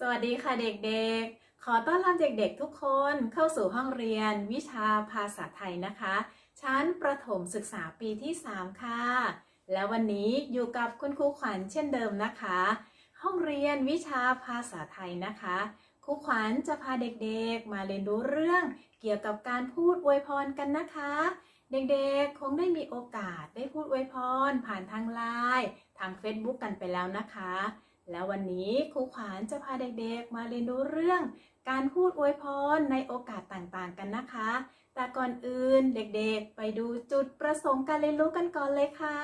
สวัสดีค่ะเด็กๆ ขอต้อนรับเด็กๆทุกคนเข้าสู่ห้องเรียนวิชาภาษาไทยนะคะ ชั้นประถมศึกษาปีที่ 3 ค่ะ และวันนี้อยู่กับคุณครูขวัญเช่นเดิมนะคะ ห้องเรียนวิชาภาษาไทยนะคะ ครูขวัญจะพาเด็กๆ มาเรียนรู้เรื่องเกี่ยวกับการพูดอวยพรกันนะคะ เด็กๆ คงได้มีโอกาสได้พูดอวยพรผ่านทางไลน์ทาง Facebook กันไปแล้วนะคะ แล้ววันนี้ครูขวานจะพาเด็กๆ มาเรียนรู้เรื่อง การพูดอวยพรในโอกาสต่างๆกันนะคะ แต่ก่อนอื่นเด็กๆ ไปดูจุดประสงค์การเรียนรู้กันก่อนเลยค่ะ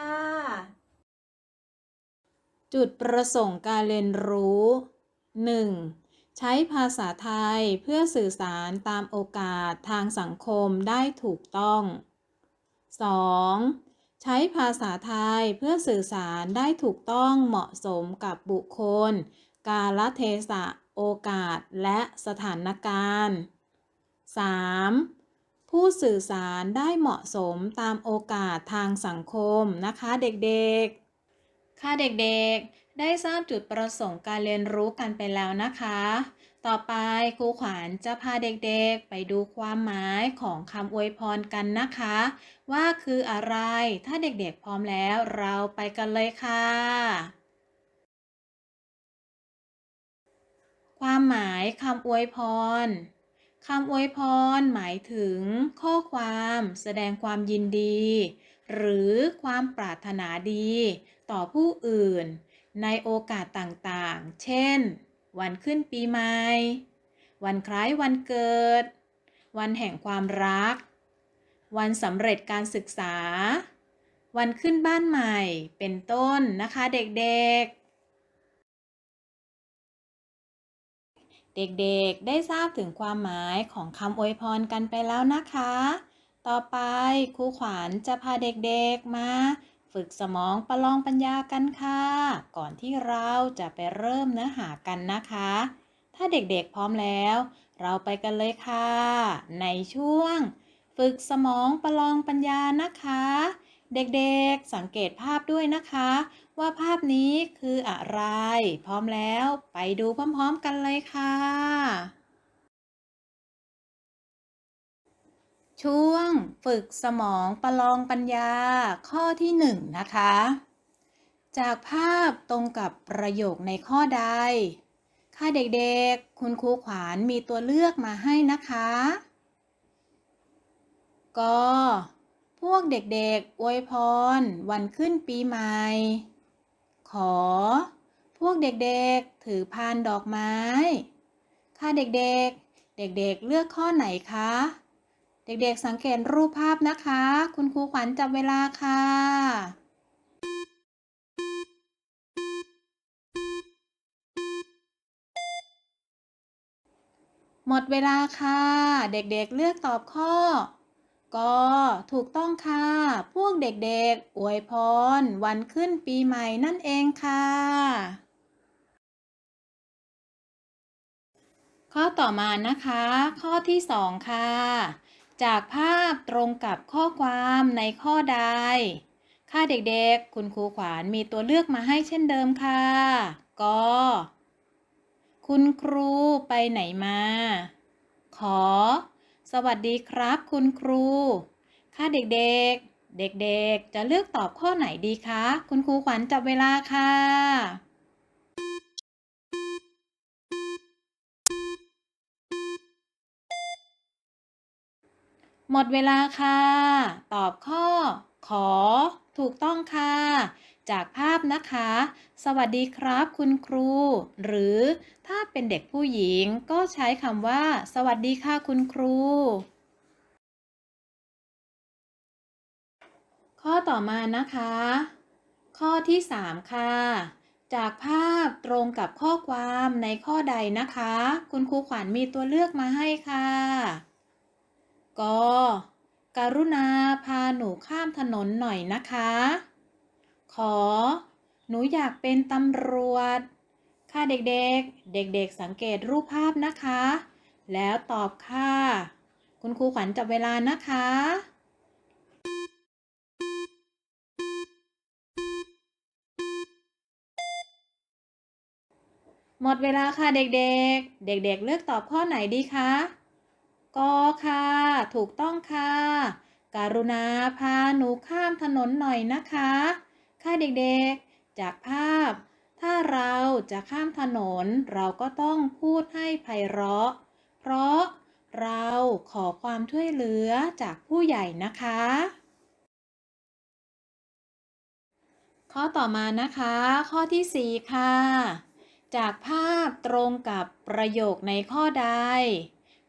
จุดประสงค์การเรียนรู้ 1. ใช้ภาษาไทยเพื่อสื่อสารตามโอกาสทางสังคมได้ถูกต้อง 2. ใช้ภาษาไทยเพื่อสื่อสารได้ถูกต้องเหมาะสมกับบุคคล กาลเทศะ โอกาส และสถานการณ์ 3. ผู้สื่อสารได้เหมาะสมตามโอกาสทางสังคมนะคะเด็กๆ ค่ะเด็กๆ ได้ทราบจุดประสงค์การเรียนรู้กันไปแล้วนะคะ ต่อไปครูขวัญจะพาเด็กๆ ไปดูความหมายของคำอวยพรกันนะคะ ว่าคืออะไร ถ้าเด็กๆพร้อมแล้วเราไปกันเลยค่ะ ความหมายคำอวยพรคำอวยพรหมายถึง ข้อความแสดงความยินดี หรือความปรารถนาดี ต่อผู้อื่น ในโอกาสต่างๆ เช่น วันขึ้นปีใหม่ วันคล้ายวันเกิด วันแห่งความรัก วันสำเร็จการศึกษา วันขึ้นบ้านใหม่เป็นต้นนะคะเด็กๆเด็กๆ ได้ทราบถึงความหมายของคำอวยพรกันไปแล้วนะคะ ต่อไปครูขวัญจะพาเด็กๆมา ฝึกสมองประลองปัญญากันค่ะ ก่อนที่เราจะไปเริ่มเนื้อหากันนะคะ ถ้าเด็กๆพร้อมแล้ว เราไปกันเลยค่ะ ในช่วง ฝึกสมองประลองปัญญานะคะ เด็กๆสังเกตภาพด้วยนะคะ ว่าภาพนี้คืออะไร พร้อมแล้วไปดูพร้อมๆกันเลยค่ะ ช่วงฝึกสมองประลองปัญญาข้อที่หนึ่งนะคะ จากภาพตรงกับประโยคในข้อใด ค่ะเด็กๆ คุณครูขวานมีตัวเลือกมาให้นะคะก็พวกเด็กๆอวยพร วันขึ้นปีใหม่ ขอ พวกเด็กๆถือพานดอกไม้ ค่ะเด็กๆ เด็กๆเลือกข้อไหนคะ เด็กๆสังเกตรูปภาพนะคะ คุณครูขวัญจับเวลาค่ะ หมดเวลาค่ะ เด็กๆเลือกตอบข้อก็ถูกต้องค่ะ พวกเด็กๆ อวยพร วันขึ้นปีใหม่นั่นเองค่ะ ข้อต่อมานะคะ ข้อที่สองค่ะ จากภาพตรงกับข้อความในข้อใด ค่ะเด็กๆ คุณครูขวานมีตัวเลือกมาให้เช่นเดิมค่ะก็คุณครูไปไหนมา ขอ สวัสดีครับ คุณครู ค่ะเด็กๆ เด็กๆ จะเลือกตอบข้อไหนดีคะ คุณครูขวัญจับเวลาค่ะ หมดเวลาค่ะ ตอบข้อ ขอ ถูกต้องค่ะ จากภาพนะคะ สวัสดีครับคุณครู หรือถ้าเป็นเด็กผู้หญิงก็ใช้คำว่า สวัสดีค่ะคุณครู ข้อต่อมานะคะ ข้อที่ 3 ค่ะจากภาพตรงกับข้อความในข้อใดนะคะ คุณครูขวัญมีตัวเลือกมาให้ค่ะ ก็กรุณาพาหนูข้ามถนนหน่อยนะคะ ขอ หนูอยากเป็นตำรวจ ค่ะเด็กๆ เด็กๆ สังเกตรูปภาพนะคะ แล้วตอบค่ะ คุณครูขวัญจับเวลานะคะหมดเวลาค่ะเด็กๆ เด็กๆ เลือกตอบข้อไหนดีคะ กอค่ะ ถูกต้องค่ะการุณาพาหนูข้ามถนนหน่อยนะคะ ค่ะเด็กๆ จากภาพ ถ้าเราจะข้ามถนนเราก็ต้องพูดให้ไพเราะ เพราะเราขอความช่วยเหลือจากผู้ใหญ่นะคะ ข้อต่อมานะคะ ข้อที่ 4 ค่ะ จากภาพตรงกับประโยคในข้อใด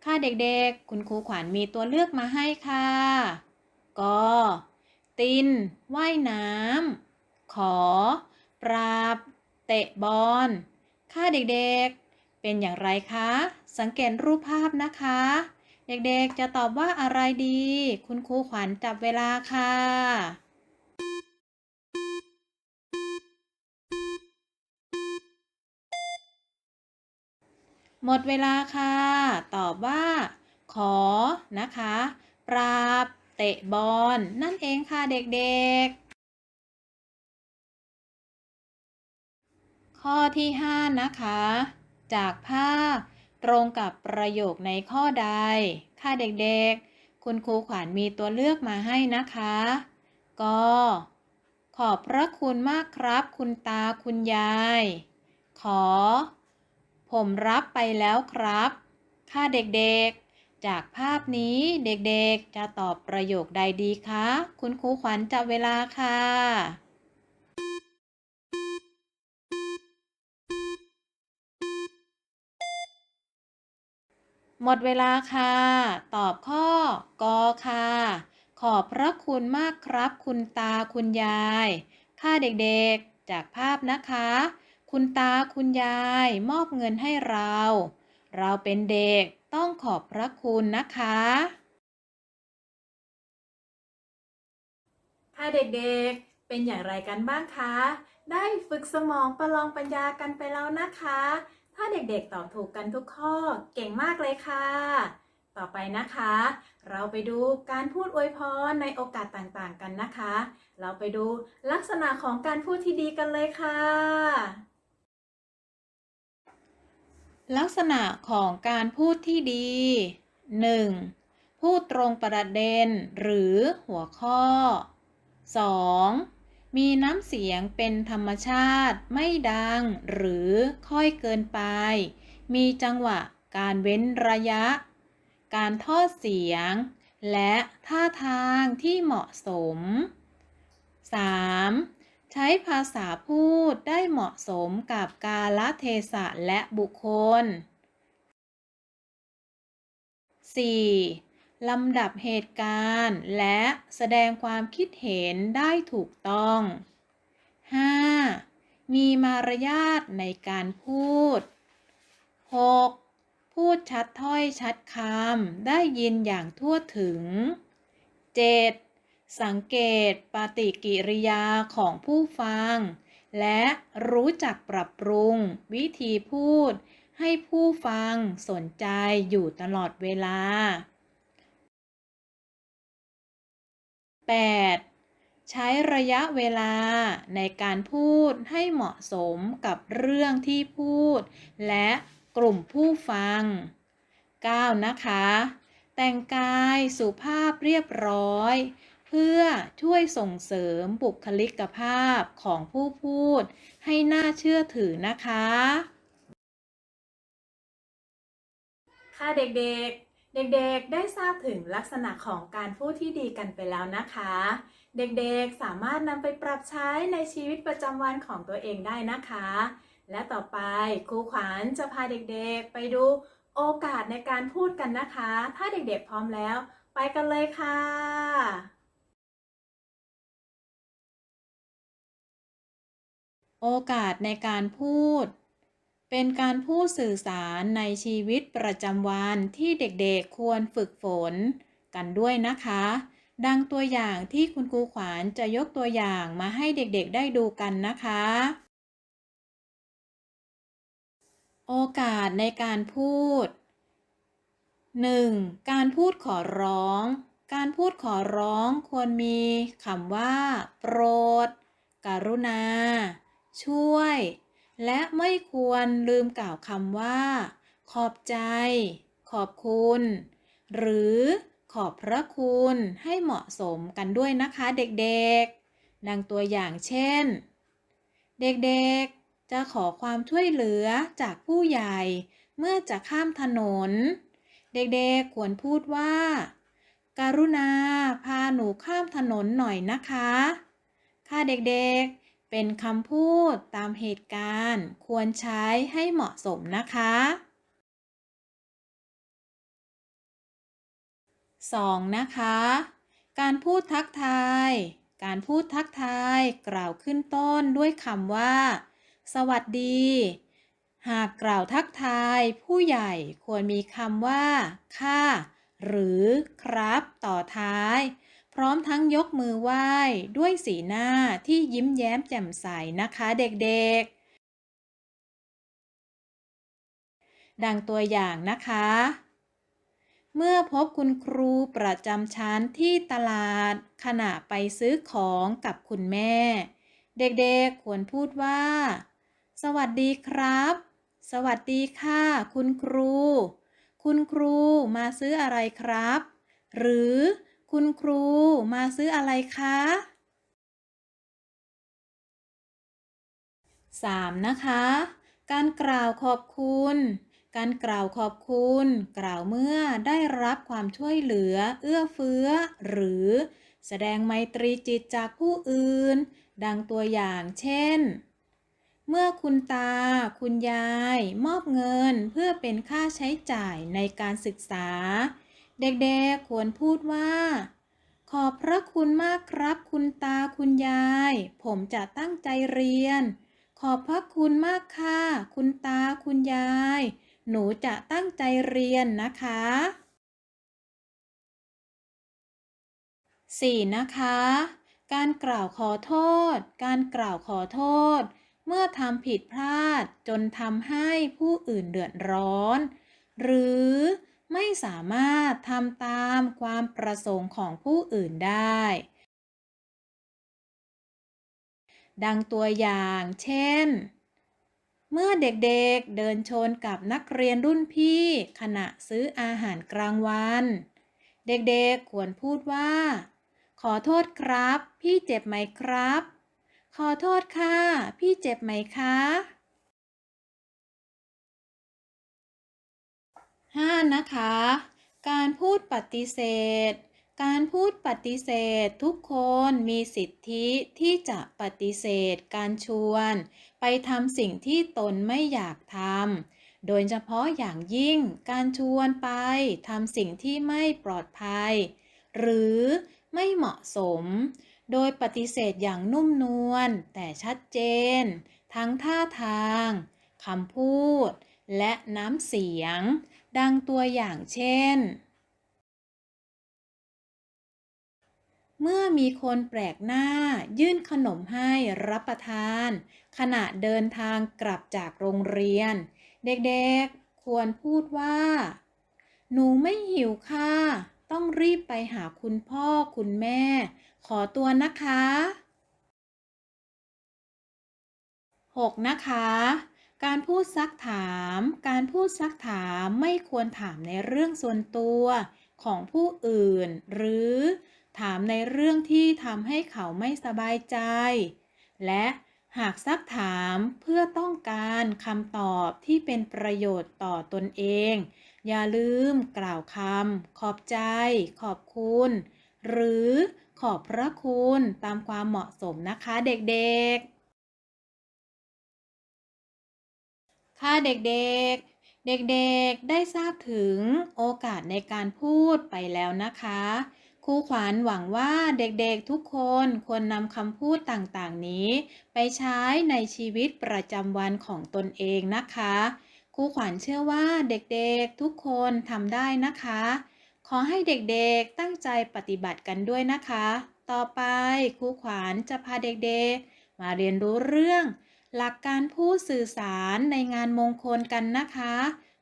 ค่ะเด็กๆ คุณครูขวัญมีตัวเลือกมาให้ค่ะกติน ว่ายน้ำ ขอ ปราบ เตะบอล ค่ะเด็กๆ เป็นอย่างไรคะ สังเกตรูปภาพนะคะ เด็กๆ จะตอบว่าอะไรดี คุณครูขวัญจับเวลาค่ะ หมดเวลาค่ะ ตอบว่า ขอนะคะ ปราบ เตะบอลนั่นเองค่ะเด็กๆ ข้อที่ 5 นะคะ จากภาพตรงกับประโยคในข้อใด ค่ะเด็กๆ คุณครูขวัญมีตัวเลือกมาให้นะคะก็ขอบพระคุณมากครับ คุณตาคุณยาย ขอ ผมรับไปแล้วครับ ค่ะเด็กๆ จากภาพนี้เด็กๆ จะตอบประโยคใดดีคะ คุณครูขวัญจับเวลาค่ะหมดเวลาค่ะ ตอบข้อกอค่ะ ขอบพระคุณมากครับ คุณตาคุณยาย ค่ะเด็กๆ จากภาพนะคะ คุณตาคุณยายมอบเงินให้เรา เราเป็นเด็กต้องขอบพระคุณนะคะ ค่ะเด็กๆ เป็นอย่างไรกันบ้างคะ ได้ฝึกสมองประลองปัญญากันไปแล้วนะคะ ถ้าเด็กๆตอบถูกกันทุกข้อเก่งมากเลยค่ะ ต่อไปนะคะ เราไปดูการพูดอวยพรในโอกาสต่างๆกันนะคะ เราไปดูลักษณะของการพูดที่ดีกันเลยค่ะ ลักษณะของการพูดที่ดี 1. พูดตรงประเด็นหรือหัวข้อ 2. มีน้ำเสียงเป็นธรรมชาติไม่ดังหรือค่อยเกินไป มีจังหวะการเว้นระยะ การทอดเสียง และท่าทางที่เหมาะสม 3. ใช้ภาษาพูดได้เหมาะสมกับกาลเทศะและบุคคล 4. ลำดับเหตุการณ์และแสดงความคิดเห็นได้ถูกต้อง 5. มีมารยาทในการพูด 6. พูดชัดถ้อยชัดคำได้ยินอย่างทั่วถึง 7. สังเกตปฏิกิริยาของผู้ฟัง และรู้จักปรับปรุง วิธีพูด ให้ผู้ฟังสนใจอยู่ตลอดเวลา 8. ใช้ระยะเวลาในการพูดให้เหมาะสมกับเรื่องที่พูด และกลุ่มผู้ฟัง 9. นะคะ แต่งกายสุภาพเรียบร้อย พื่อช่วยส่งเสริมบุคลิกภาพของผู้พูด ให้น่าเชื่อถือนะคะ ค่ะเด็กๆ เด็กๆ ได้ทราบถึงลักษณะของการพูดที่ดีกันไปแล้วนะคะ เด็กๆ สามารถนำไปปรับใช้ในชีวิตประจำวันของตัวเองได้นะคะ และต่อไปครูขวัญจะพาเด็กๆ ไปดูโอกาสในการพูดกันนะคะ ถ้าเด็กๆ พร้อมแล้ว ไปกันเลยค่ะ โอกาสในการพูด เป็นการพูดสื่อสารในชีวิตประจำวันที่เด็กๆควรฝึกฝนกันด้วยนะคะ ดังตัวอย่างที่คุณครูขวานจะยกตัวอย่างมาให้เด็กๆได้ดูกันนะคะ โอกาสในการพูด 1. การพูดขอร้อง การพูดขอร้องควรมีคำว่า โปรด กรุณา ช่วย และไม่ควรลืมกล่าวคำว่า ขอบใจ ขอบคุณ หรือขอบพระคุณให้เหมาะสมกันด้วยนะคะเด็กๆ ดังตัวอย่างเช่น เด็กๆ จะขอความช่วยเหลือจากผู้ใหญ่เมื่อจะข้ามถนน เด็กๆ ควรพูดว่า การุณาพาหนูข้ามถนนหน่อยนะคะ ค่ะเด็กๆ เป็นคำพูดตามเหตุการณ์ ควรใช้ให้เหมาะสมนะคะ 2. นะคะ การพูดทักทาย การพูดทักทายกล่าวขึ้นต้นด้วยคำว่า สวัสดี หากกล่าวทักทายผู้ใหญ่ควรมีคำว่า ค่ะ หรือ ครับ ต่อท้าย พร้อมทั้งยกมือไหว้ด้วยสีหน้าที่ยิ้มแย้มแจ่มใสนะคะเด็กๆ ดังตัวอย่างนะคะ เมื่อพบคุณครูประจำชั้นที่ตลาดขณะไปซื้อของกับคุณแม่ เด็กๆ ควรพูดว่า สวัสดีครับ สวัสดีค่ะ คุณครู คุณครูมาซื้ออะไรครับ หรือ คุณครูมาซื้ออะไรคะ 3. นะคะ การกล่าวขอบคุณ การกล่าวขอบคุณ กล่าวเมื่อได้รับความช่วยเหลือ เอื้อเฟื้อ หรือ แสดงไมตรีจิตจากผู้อื่น ดังตัวอย่างเช่น เมื่อคุณตา คุณยาย มอบเงินเพื่อเป็นค่าใช้จ่ายในการศึกษา เด็กๆควรพูดว่า ขอบพระคุณมากครับ คุณตาคุณยาย ผมจะตั้งใจเรียน ขอบพระคุณมากค่ะ คุณตาคุณยาย หนูจะตั้งใจเรียนนะคะ 4. นะคะ การกล่าวขอโทษ การกล่าวขอโทษ เมื่อทำผิดพลาดจนทำให้ผู้อื่นเดือดร้อน หรือ ไม่สามารถทำตามความประสงค์ของผู้อื่นได้ ดังตัวอย่างเช่น เมื่อเด็กๆเดินชนกับนักเรียนรุ่นพี่ ขณะซื้ออาหารกลางวัน เด็กๆควรพูดว่า ขอโทษครับ พี่เจ็บไหมครับ ขอโทษค่ะ พี่เจ็บไหมคะ 5. นะคะ การพูดปฏิเสธ การพูดปฏิเสธทุกคนมีสิทธิที่จะปฏิเสธการชวน ไปทำสิ่งที่ตนไม่อยากทำ โดยเฉพาะอย่างยิ่งการชวนไปทำสิ่งที่ไม่ปลอดภัย หรือไม่เหมาะสม โดยปฏิเสธอย่างนุ่มนวลแต่ชัดเจน ทั้งท่าทางคำพูด และน้ำเสียง ดังตัวอย่างเช่น เมื่อมีคนแปลกหน้ายื่นขนมให้รับประทาน ขณะเดินทางกลับจากโรงเรียน เด็กๆ ควรพูดว่า หนูไม่หิวค่ะ ต้องรีบไปหาคุณพ่อคุณแม่ ขอตัวนะคะ 6. นะคะ การพูดซักถาม การพูดซักถามไม่ควรถามในเรื่องส่วนตัวของผู้อื่น หรือถามในเรื่องที่ทำให้เขาไม่สบายใจ และหากซักถามเพื่อต้องการคำตอบที่เป็นประโยชน์ต่อตนเอง อย่าลืมกล่าวคำขอบใจ ขอบคุณ หรือขอบพระคุณตามความเหมาะสมนะคะเด็กๆ ค่ะเด็กๆ เด็กๆ ได้ทราบถึงโอกาสในการพูดไปแล้วนะคะ ครูขวัญหวังว่าเด็กๆทุกคนควรนำคำพูดต่างๆนี้ ไปใช้ในชีวิตประจำวันของตนเองนะคะ ครูขวัญเชื่อว่าเด็กๆทุกคนทำได้นะคะ ขอให้เด็กๆตั้งใจปฏิบัติกันด้วยนะคะ ต่อไปครูขวัญจะพาเด็กๆ มาเรียนรู้เรื่อง หลักการพูดสื่อสารในงานมงคลกันนะคะ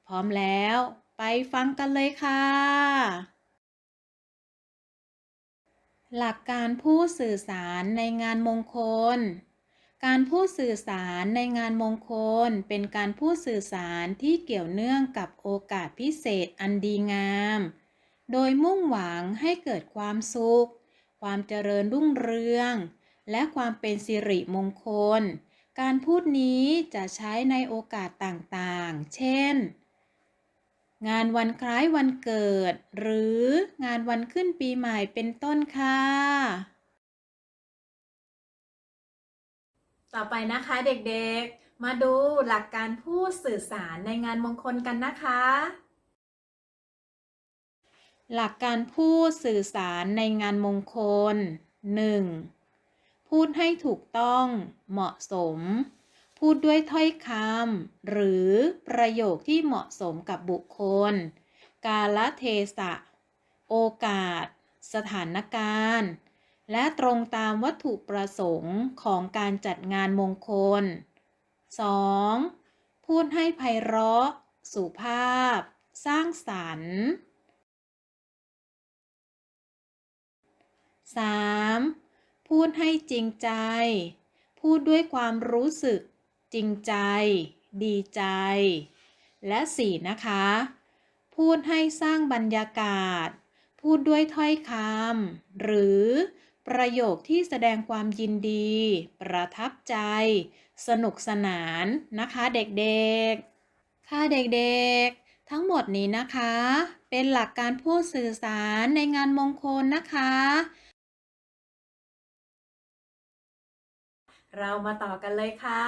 พร้อมแล้วไปฟังกันเลยค่ะ หลักการพูดสื่อสารในงานมงคล การพูดสื่อสารในงานมงคล เป็นการพูดสื่อสารที่เกี่ยวเนื่องกับโอกาสพิเศษอันดีงาม โดยมุ่งหวังให้เกิดความสุข ความเจริญรุ่งเรือง และความเป็นสิริมงคล การพูดนี้จะใช้ในโอกาสต่างๆ เช่น งานวันคล้ายวันเกิด หรืองานวันขึ้นปีใหม่เป็นต้นค่ะ ต่อไปนะคะเด็กๆ มาดูหลักการพูดสื่อสารในงานมงคลกันนะคะ หลักการพูดสื่อสารในงานมงคล 1. พูดให้ถูกต้อง เหมาะสม พูดด้วยถ้อยคำหรือประโยคที่เหมาะสมกับบุคคล กาลเทศะ โอกาส สถานการณ์ และตรงตามวัตถุประสงค์ของการจัดงานมงคล 2. พูดให้ไพเราะ สุภาพ สร้างสรรค์ 3. พูดให้จริงใจ พูดด้วยความรู้สึก จริงใจ ดีใจ และ 4. นะคะ พูดให้สร้างบรรยากาศ พูดด้วยถ้อยคำหรือประโยคที่แสดงความยินดี ประทับใจ สนุกสนานนะคะเด็กๆ ค่ะเด็กๆ ทั้งหมดนี้นะคะ เป็นหลักการพูดสื่อสารในงานมงคลนะคะ เรามาต่อกันเลยค่ะ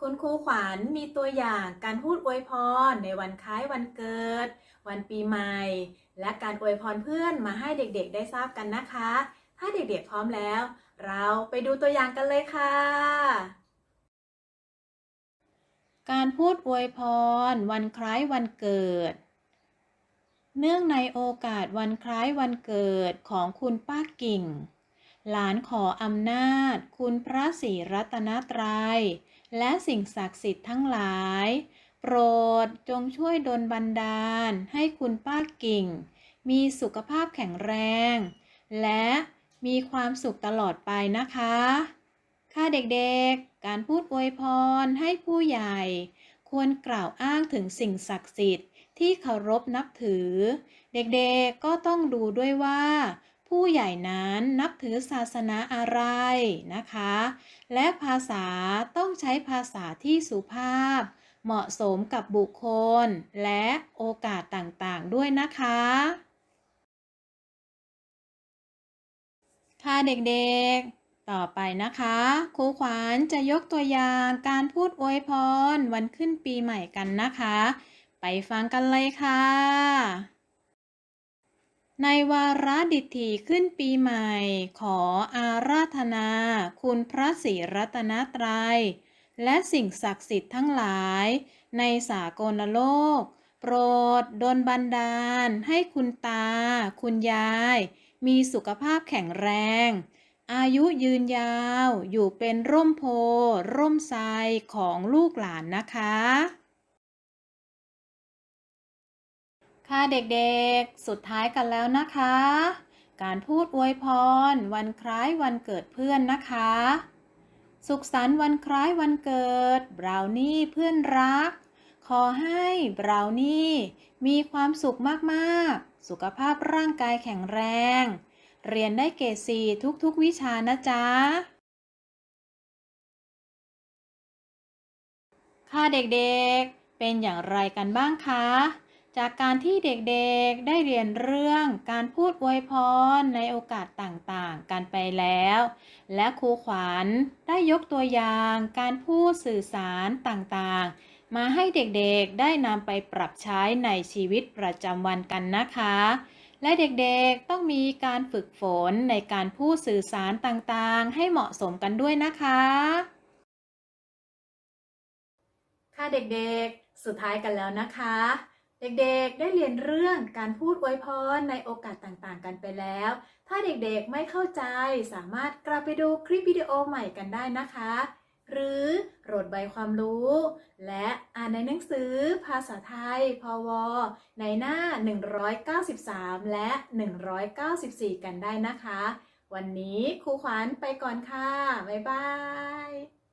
คุณครูขวัญมีตัวอย่างการพูดอวยพรในวันคล้ายวันเกิด วันปีใหม่ และการอวยพรเพื่อนมาให้เด็กๆ ได้ทราบกันนะคะ ถ้าเด็กๆพร้อมแล้ว เราไปดูตัวอย่างกันเลยค่ะ การพูดอวยพร วันคล้ายวันเกิด เนื่องในโอกาสวันคล้ายวันเกิดของคุณป้ากิ่ง หลานขออำนาจ คุณพระศรีรัตนตรัย และสิ่งศักดิ์สิทธิ์ทั้งหลาย โปรดจงช่วยดลบันดาล ให้คุณป้ากิ่ง มีสุขภาพแข็งแรง และมีความสุขตลอดไปนะคะ ค่ะเด็กๆ การพูดอวยพรให้ผู้ใหญ่ ควรกล่าวอ้างถึงสิ่งศักดิ์สิทธิ์ที่เคารพนับถือ เด็กๆ ก็ต้องดูด้วยว่า ผู้ใหญ่นั้นนับถือศาสนาอะไรนะคะ และภาษาต้องใช้ภาษาที่สุภาพ เหมาะสมกับบุคคล และโอกาสต่างๆด้วยนะคะ ค่ะเด็กๆ ต่อไปนะคะครูขวัญจะยกตัวอย่างการพูดอวยพรวันขึ้นปีใหม่กันนะคะ ไปฟังกันเลยค่ะ ในวาระดิถีขึ้นปีใหม่ ขออาราธนา คุณพระศรีรัตนตรัย และสิ่งศักดิ์สิทธิ์ทั้งหลาย ในสากลโลก โปรดดลบันดาล ให้คุณตา คุณยาย มีสุขภาพแข็งแรง อายุยืนยาวอยู่เป็นร่มโพร่มไทรของลูกหลานนะคะ ค่ะเด็กๆ สุดท้ายกันแล้วนะคะ การพูดอวยพร วันคล้ายวันเกิดเพื่อนนะคะ สุขสันต์วันคล้ายวันเกิดบราวนี่เพื่อนรัก ขอให้บราวนี่มีความสุขมากๆ สุขภาพร่างกายแข็งแรง เรียนได้เกรดสีทุกๆวิชานะจ๊ะค่ะเด็กๆ เป็นอย่างไรกันบ้างคะ จากการที่เด็กๆได้เรียนเรื่องการพูดอวยพรในโอกาสต่างๆ กันไปแล้ว และครูขวัญได้ยกตัวอย่างการพูดสื่อสารต่างๆ มาให้เด็กๆได้นำไปปรับใช้ในชีวิตประจำวันกันนะคะ และเด็กๆต้องมีการฝึกฝนในการพูดสื่อสารต่างๆ ให้เหมาะสมกันด้วยนะคะ ค่ะเด็กๆ สุดท้ายกันแล้วนะคะ เด็กๆ ได้เรียนเรื่องการพูดอวยพรในโอกาสต่างๆ กันไปแล้ว ถ้าเด็กๆไม่เข้าใจสามารถกลับไปดูคลิปวิดีโอใหม่กันได้นะคะ หรือโหลดใบความรู้ และอ่านในหนังสือภาษาไทย พว ในหน้า 193 และ 194 กันได้นะคะ วันนี้ครูขวัญไปก่อนค่ะ บ๊ายบาย